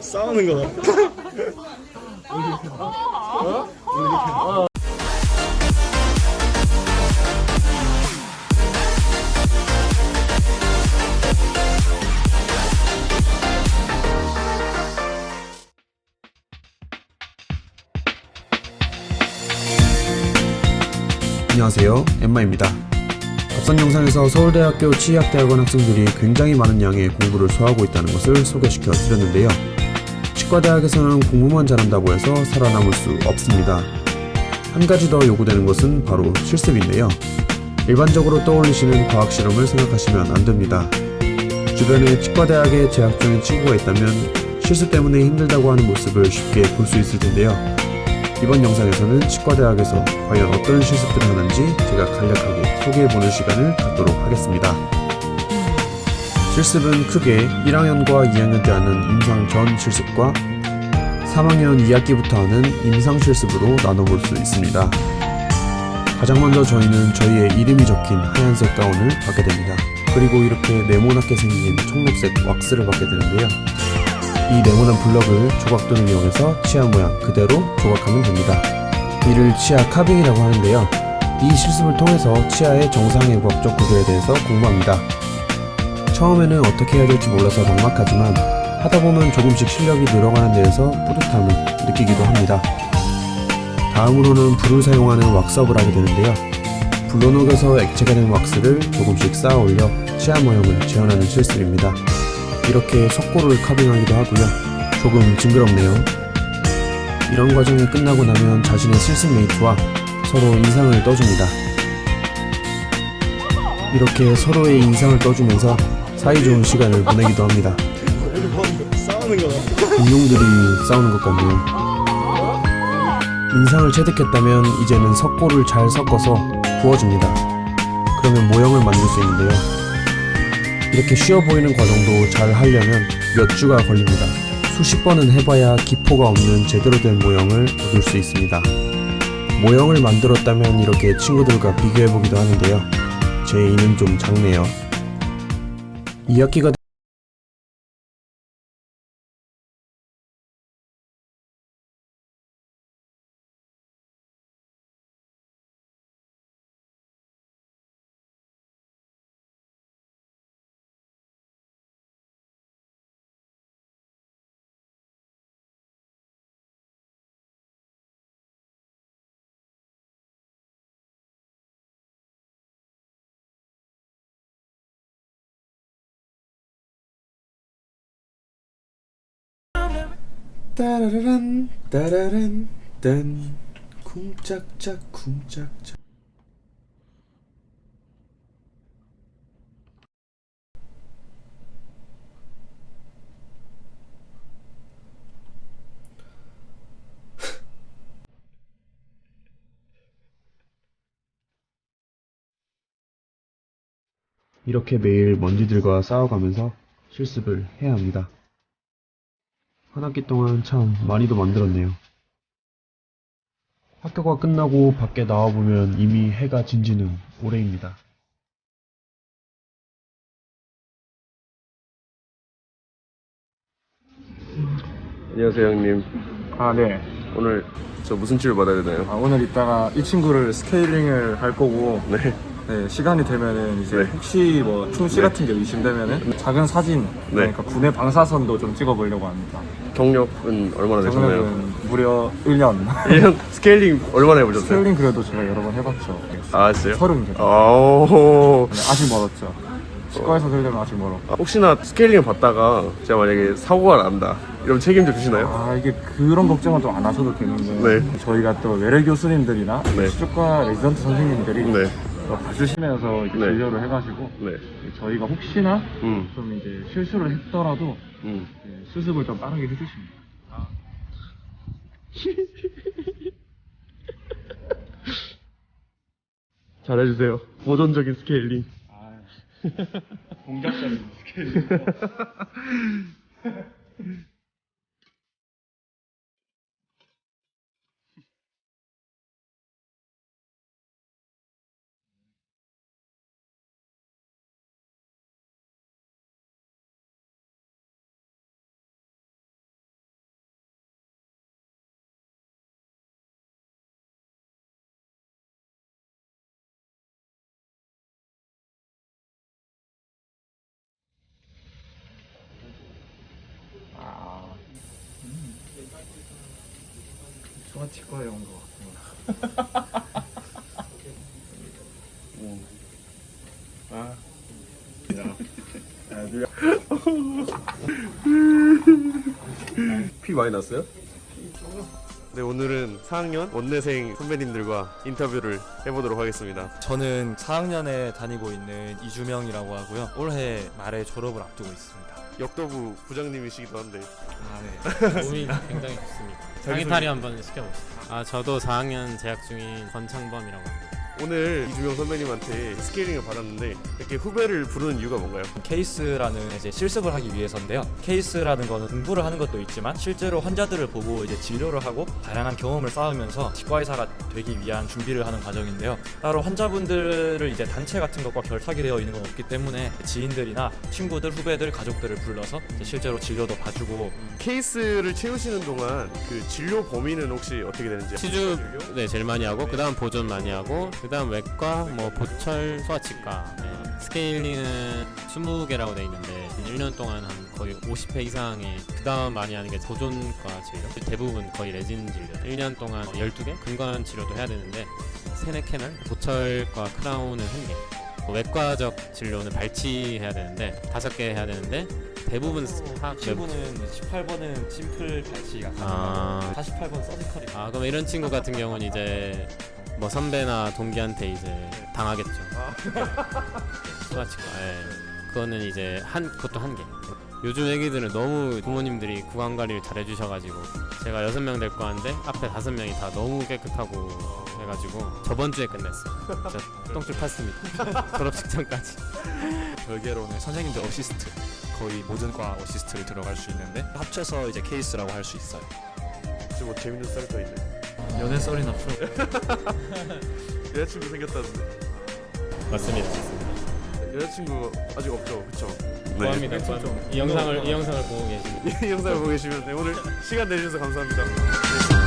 싸우는 거 같아. 안녕하세요. 엠마입니다. 앞선 영상에서 서울대학교 치의학대학원 학생들이 굉장히 많은 양의 공부를 소화하고 있다는 것을 소개시켜 드렸는데요. 치과대학에서는 공부만 잘한다고 해서 살아남을 수 없습니다. 한 가지 더 요구되는 것은 바로 실습인데요. 일반적으로 떠올리시는 과학 실험을 생각하시면 안 됩니다. 주변에 치과대학에 재학 중인 친구가 있다면 실습 때문에 힘들다고 하는 모습을 쉽게 볼 수 있을 텐데요. 이번 영상에서는 치과대학에서 과연 어떤 실습들을 하는지 제가 간략하게 소개해보는 시간을 갖도록 하겠습니다. 실습은 크게 1학년과 2학년 때 하는 임상 전 실습과 3학년 2학기부터 하는 임상 실습으로 나눠볼 수 있습니다. 가장 먼저 저희는 저희의 이름이 적힌 하얀색 가운을 받게 됩니다. 그리고 이렇게 네모나게 생긴 청록색 왁스를 받게 되는데요. 이 네모난 블럭을 조각도를 이용해서 치아 모양 그대로 조각하면 됩니다. 이를 치아 카빙이라고 하는데요. 이 실습을 통해서 치아의 정상의 과학적 구조에 대해서 공부합니다. 처음에는 어떻게 해야 될지 몰라서 막막하지만 하다 보면 조금씩 실력이 늘어가는 데에서 뿌듯함을 느끼기도 합니다. 다음으로는 불을 사용하는 왁스업을 하게 되는데요. 불로 녹여서 액체가 된 왁스를 조금씩 쌓아 올려 치아 모형을 재현하는 실습입니다. 이렇게 석고를 카빙하기도 하고요. 조금 징그럽네요. 이런 과정이 끝나고 나면 자신의 실습 메이트와 서로 인상을 떠줍니다. 이렇게 서로의 인상을 떠주면서 사이좋은 시간을 보내기도 합니다. 공룡들이 싸우는 것 같네요. 인상을 체득했다면 이제는 석고를 잘 섞어서 부어줍니다. 그러면 모형을 만들 수 있는데요. 이렇게 쉬워 보이는 과정도 잘 하려면 몇 주가 걸립니다. 수십 번은 해봐야 기포가 없는 제대로 된 모형을 얻을 수 있습니다. 모형을 만들었다면 이렇게 친구들과 비교해보기도 하는데요. 제 이는 좀 작네요. 2학기가 따라란 따라란 딴 쿵짝짝 쿵짝짝 이렇게 매일 먼지들과 싸워가면서 실습을 해야 합니다. 한 학기 동안 참 많이도 만들었네요. 학교가 끝나고 밖에 나와보면 이미 해가 진 지는 오래입니다. 안녕하세요 형님. 아, 네. 오늘 저 무슨 치료 받아야 되나요? 아, 오늘 이따가 이 친구를 스케일링을 할 거고, 네. 네, 시간이 되면은 이제 네. 혹시 뭐 충치 네. 같은 게 의심되면은 작은 사진, 그러니까 군의 방사선도 좀 찍어보려고 합니다. 경력은 얼마나 되셨나요? 저는 무려 1년. 1년 스케일링 얼마나 해보셨어요? 스케일링 그래도 제가 여러 번 해봤죠. 아 진짜요? 서른 개. 아 오. 네, 아직 멀었죠. 치과에서 들려면 아직 멀어. 아, 혹시나 스케일링을 받다가 제가 만약에 사고가 난다 이러면 책임져 주시나요? 아 이게 그런 걱정은 좀 안 하셔도 되는데 네. 저희가 또 외래 교수님들이나 네. 시족과 레지던트 선생님들이 네. 또 봐주시면서 이렇게 네. 진료를 해가지고 네. 저희가 혹시나 음. 좀 이제 실수를 했더라도 음. 네, 수습을 좀 빠르게 해주십니다. 잘해주세요. 버전적인 스케일링. 공작적인 스케일. 소 아치과에 온 것 같습니다. 피 많이 났어요? 네 오늘은 4학년 원내생 선배님들과 인터뷰를 해보도록 하겠습니다. 저는 4학년에 다니고 있는 이주명이라고 하고요. 올해 말에 졸업을 앞두고 있습니다. 역도부 부장님이시기도 한데 아, 네. 몸이 굉장히 좋습니다. 장의탈이 한번 시켜봅시다. 아 저도 4학년 재학 중인 권창범이라고 합니다. 오늘 이주명 선배님한테 스케일링을 받았는데 이렇게 후배를 부르는 이유가 뭔가요? 케이스라는 이제 실습을 하기 위해서인데요. 케이스라는 거는 공부를 하는 것도 있지만 실제로 환자들을 보고 이제 진료를 하고 다양한 경험을 쌓으면서 치과 의사가 되기 위한 준비를 하는 과정인데요. 따로 환자분들을 이제 단체 같은 것과 결탁이 되어 있는 건 없기 때문에 지인들이나 친구들, 후배들, 가족들을 불러서 이제 실제로 진료도 봐주고 케이스를 채우시는 동안 그 진료 범위는 혹시 어떻게 되는지 치주 네 제일 많이 하고 그다음 보존 많이 하고 그다음 외과 뭐 보철 소아치과 네. 스케일링은 20개라고 돼 있는데 1년 동안 한 거의 50회 이상의 그다음 많이 하는 게 보존과 진료 대부분 거의 레진 진료 1년 동안 12개 근관 치료도 해야 되는데 세네 캐널 보철과 크라운은 1개 외과적 진료는 발치해야 되는데 5개 해야 되는데 대부분 하, 친구는 18번은 심플 발치가 아. 가능하고 48번 서지컬이 아 그럼 이런 친구 같은 경우는 이제 뭐 선배나 동기한테 이제 당하겠죠. 소아치과. 예. 그거는 이제 한 그것도 한 개. 요즘 애기들은 너무 부모님들이 구강 관리를 잘 해주셔가지고 제가 여섯 명 될거 하는데 앞에 다섯 명이 다 너무 깨끗하고 해가지고 저번 주에 끝냈어요. 똥줄 팠습니다. 졸업식 전까지. 별개로는 선생님들 어시스트 거의 모든 과 어시스트를 들어갈 수 있는데 합쳐서 이제 케이스라고 할 수 있어요. 혹시 뭐 재밌는 썰더 있나요? 연애 썰이나 풀어. 여자친구 생겼다는데 맞습니다. 여자친구 아직 없죠 그쵸? 구합니다. 구합니다. 이 영상을 이 영상을 보고 계십니다. 이 영상을 보고 계시면 네, 오늘 시간 내주셔서 감사합니다. 네.